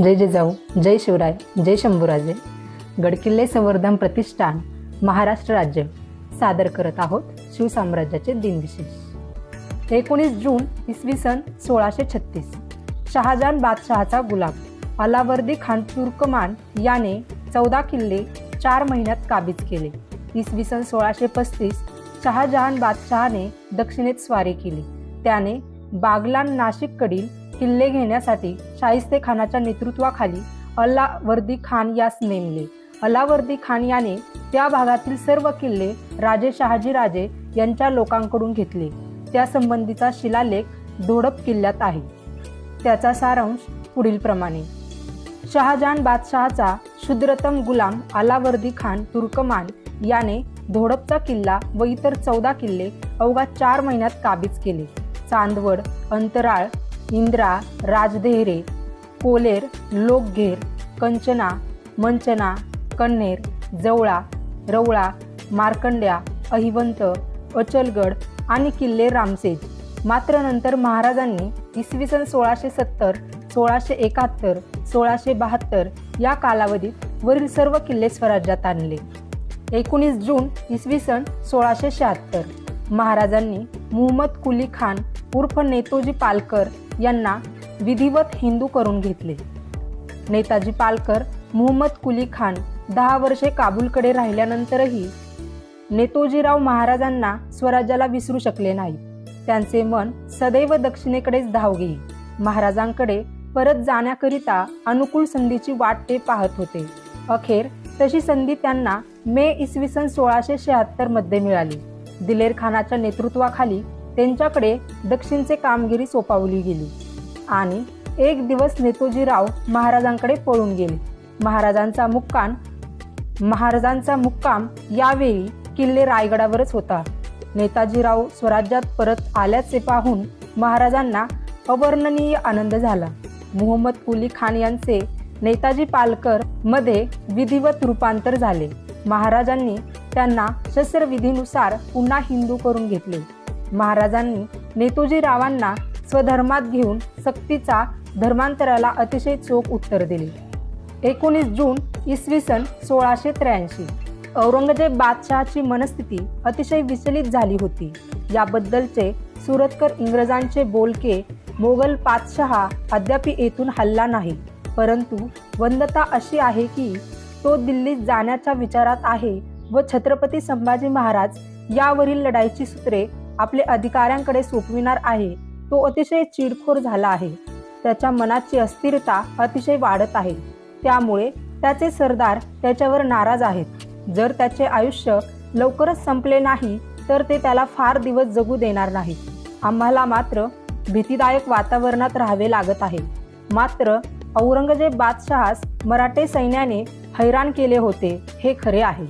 जय जिजाऊ जय शिवराय जय शंभूराजे. गडकिल्ले संवर्धन प्रतिष्ठान महाराष्ट्र राज्य. सादर करत आहोत शिवसाम्राज्याचे दिनविशेष. एकोणीस जून इसवी सन सोळाशे छत्तीस. शहाजहान बादशहाचा गुलाब अलावर्दी खान तुर्कमान याने चौदा किल्ले चार महिन्यात काबीज केले. इसवी सन सोळाशे पस्तीस शहाजहान बादशहाने दक्षिणेत स्वारी केली. त्याने बागलान नाशिककडील किल्ले घेण्यासाठी शाहिस्ते खानाच्या नेतृत्वाखाली अल्लावर्दी खान यास नेमले. अलावर्दी खान याने त्या भागातील सर्व किल्ले राजे शहाजी राजे यांच्या लोकांकडून घेतले. त्यासंबंधीचा शिलालेख धोडप किल्ल्यात आहे. त्याचा सारांश पुढील प्रमाणे शहाजहान बादशहाचा शुद्रतम गुलाम अलावर्दी खान तुर्कमान याने धोडपचा किल्ला व इतर चौदा किल्ले अवघा चार महिन्यात काबीज केले. चांदवड अंतराळ इंद्रा राजदेहरे कोलेर लोकघेर कंचना मंचना कण्णेर जवळा रवळा मार्कंड्या अहिवंत अचलगड आणि किल्ले रामसेज. मात्र नंतर महाराजांनी इसवी सन सोळाशे सत्तर सोळाशे एकाहत्तर सोळाशे बहात्तर या कालावधीत वरील सर्व किल्ले स्वराज्यात आणले. एकोणीस जून इसवी सन सोळाशे शहात्तर. महाराजांनी मुहम्मद कुली खान उर्फ नेतोजी पालकर यांना विधिवत हिंदू करून घेतले. नेताजी पालकर मुहम्मद कुली खान दहा वर्षे काबूलकडे राहिल्यानंतरही नेतोजीराव महाराजांना स्वराज्याला विसरू शकले नाही. त्यांचे मन सदैव दक्षिणेकडेच धाव घेई महाराजांकडे परत जाण्याकरिता अनुकूल संधीची वाट ते पाहत होते. अखेर तशी संधी त्यांना मे इसवी सन सोळाशे शहात्तरमध्ये मिळाली. दिलेर खानाच्या नेतृत्वाखाली त्यांच्याकडे दक्षिणचे कामगिरी सोपावली गेली. आणि एक दिवस नेतोजीराव महाराजांकडे पळून गेले. महाराजांचा मुक्काम महाराजांचा मुक्काम यावेळी किल्ले रायगडावरच होता. नेताजीराव स्वराज्यात परत आल्याचे पाहून महाराजांना अवर्णनीय आनंद झाला. मुहम्मद कुली खान यांचे नेताजी पालकरमध्ये विधिवत रूपांतर झाले. महाराजांनी त्यांना शस्त्रविधीनुसार पुन्हा हिंदू करून घेतले. महाराजांनी नेतोजी रावांना स्वधर्मात घेऊन सक्तीचा धर्मांतराला अतिशय चोख उत्तर दिले. एकोणीस जून इसवी सन सोळाशे त्र्याऐंशी. औरंगजेब बादशहाची मनस्थिती अतिशय विचलित झाली होती. याबद्दलचे सुरतकर इंग्रजांचे बोलके मोगल पातशहा अद्याप येथून हल्ला नाही. परंतु वंदता अशी आहे की तो दिल्लीत जाण्याच्या विचारात आहे व छत्रपती संभाजी महाराज यावरील लढाईची सूत्रे आपले अधिकाऱ्यांकडे सोपविणार आहे तो अतिशय चिडखोर झाला आहे. त्याच्या मनाची अस्थिरता अतिशय वाढत आहे. त्यामुळे त्याचे सरदार त्याच्यावर नाराज आहेत. जर त्याचे आयुष्य लवकरच संपले नाही तर ते त्याला फार दिवस जगू देणार नाही. आम्हाला मात्र भीतीदायक वातावरणात राहावे लागत आहे. मात्र औरंगजेब बादशहास मराठे सैन्याने हैराण केले होते हे खरे आहे.